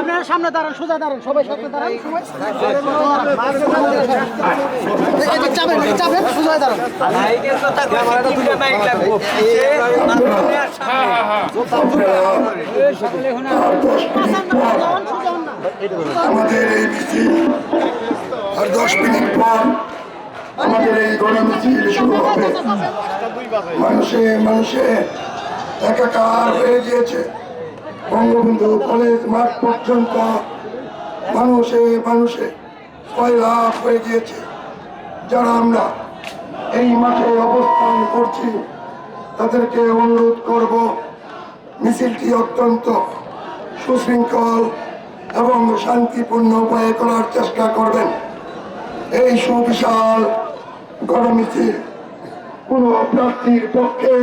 আপনারা সামনে দাঁড়ান সোজা দাঁড়ান সবাই সামনে দাঁড়ান সবাই। এদিক যাবেন এদিক যাবেন সোজা দাঁড়ান। আমাদের এই মিছিল আর দশ মিনিট পর আমাদের এই গণমিছিল শুরু হবে। মানুষে মানুষে একাকার হয়ে গিয়েছে। বঙ্গবন্ধু কলেজ মাঠ পর্যন্ত মানুষে মানুষে লাভ হয়ে গিয়েছে। যারা আমরা এই মাঠে অবস্থান করছি, তাদেরকে অনুরোধ করব, মিছিলটি অত্যন্ত সুশৃঙ্খল এবং শান্তিপূর্ণ উপায়ে করার চেষ্টা করবেন। এই সুবিশাল গণমিছিল কোনো প্রার্থীর পক্ষে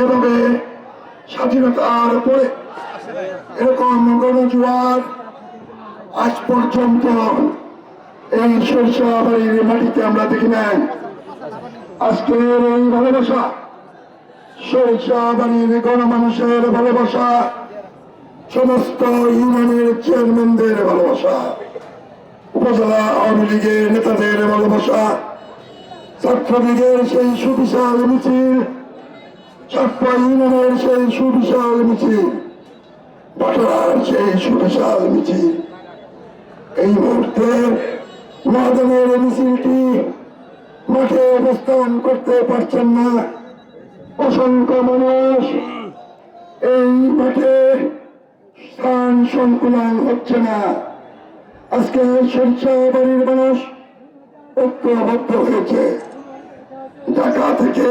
এভাবে স্বাধীনতার উপরে এরকম গণজোয়ার আজ পর্যন্ত এই সরিষাবাড়ির মাটিতে আমরা দেখি নাই। আজকের এই ভালোবাসা সরিষাবাড়ির গণমানুষের ভালোবাসা, সমস্ত ইউনিয়নের চেয়ারম্যানদের ভালোবাসা, উপজেলা আওয়ামী লীগের নেতাদের ভালোবাসা, ছাত্রলীগের সেই সুবিশাল মিছিল ছাত্র ইউনিয়নের সেই সুবিশাল মিছিল পাটনার সেই সুবিশাল মিছিল। এই মুহূর্তে মহাদানের মিছিলটি মাঠে অবস্থান করতে পারছেন না। অসংখ্য মানুষ এই মাঠে স্থান সংকুলন হচ্ছে না। আজকে সরিষা বাড়ির মানুষ ঐক্যবদ্ধ হয়েছে। ঢাকা থেকে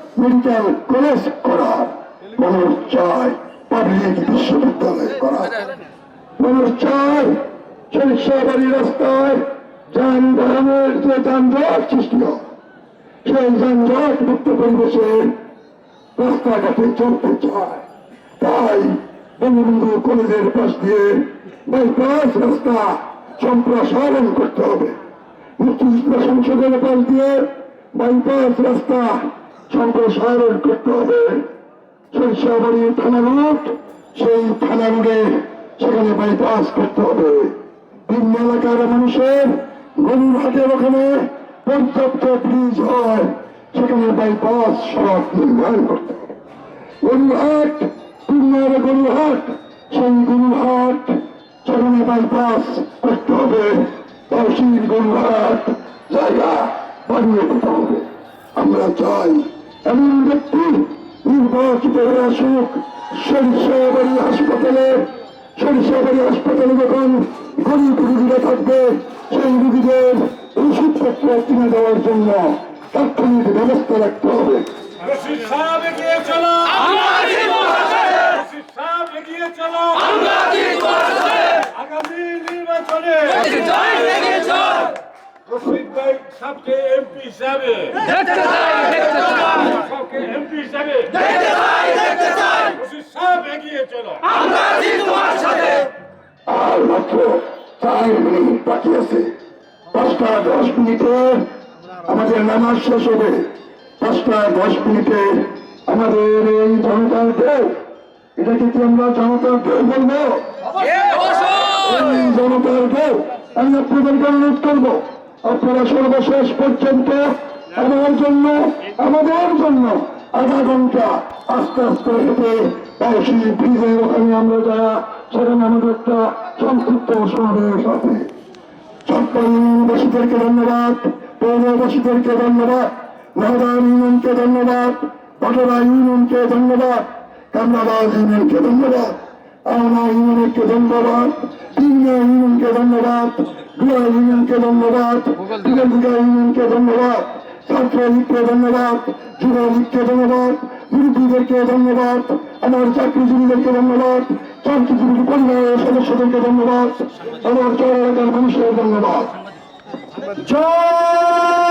মেডিকেল কলেজ করা মানুষ চায় পাবলিক বিশ্ববিদ্যালয় করা। মানুষ চায় সরিষাবাড়ি রাস্তায় যানবাহনের যে যানজট সৃষ্টি হয়, সেই যানজট মুক্ত পরিবেশে রাস্তাঘাটে চলতে চায়। তাই বঙ্গবন্ধু কলেজের পাশ দিয়ে বাইপাস রাস্তা সম্প্রসারণ করতে হবে। মুক্তিযুদ্ধ সংসদের পাশ দিয়ে বাইপাস রাস্তা সম্প্রসারণ করতে হবে। সরিষাবাড়ি থানা রুট সেই থানা রুটে সেখানে বাইপাস করতে হবে। বিভিন্ন এলাকার মানুষের গরুর হাটের ওখানে পর্যাপ্ত ব্রিজ হয়, সেখানে বাইপাস সড়ক নির্মাণ করতে হবে। গরুরহাট পুরুলিয়ার গরুরহাট সেই গরুরহাট সেখানে বাইপাস করতে হবে। তহসিল গরুরহাট জায়গা বানিয়ে দিতে হবে। আমরা চাই এমন ব্যক্তি নির্বাচিত হয়ে আসুক সরিষাবাড়ি হাসপাতালে সরিষাবাড়ি হাসপাতালে যখন গরিব রুগীরা থাকবে সেই রুগীদের ওষুধপত্র কিনে দেওয়ার জন্য তাৎক্ষণিক ব্যবস্থা রাখতে হবে রশিদ সাহেব সাহেবকে এমপি হিসাবে সাহেব। এগিয়ে চলো। আর মাত্র চার মিনিট বাকি আছে। পাঁচটা দশ মিনিটে আমাদের নামাজ শেষ হবে। পাঁচটা দশ মিনিটে আমাদের এই জনতার ঢেউ। এটাকে কি আমরা জনতার ঢেউ বলব? জনতার ঢেউ আমি আপনাদেরকে অনুরোধ করব। আপনারা সর্বশেষ পর্যন্ত আমার জন্য, আমাদের জন্য আধা ঘণ্টা আস্তে আস্তে হেঁটে পাউসি ব্রিজের ওখানে আমরা যারা সেখানে আমাদের একটা সংক্ষিপ্ত সমাবেশ আছে ইউনিভার্সিটিকে ধন্যবাদ, পৌরবাসীদেরকে ধন্যবাদ নওদা ইউনিয়নকে ধন্যবাদ পাটরা ইউনিয়নকে ধন্যবাদ কামরাবাদ ইউনিয়নকে ধন্যবাদ। আওনা ইউনিয়নকে ধন্যবাদ তিনগা ইউনিয়নকে ধন্যবাদ দুয়া ইউনিয়নকে ধন্যবাদ দুর্গা ইউনিয়নকে ধন্যবাদ ছাত্রলীগকে ধন্যবাদ যুবলীগকে ধন্যবাদ মুরব্বীদেরকে ধন্যবাদ আমার চাকরিজীবীদেরকে ধন্যবাদ চাকরিজীবী পরিবারের সদস্যদেরকে ধন্যবাদ আমার চর এলাকার মানুষের ধন্যবাদ। জয়!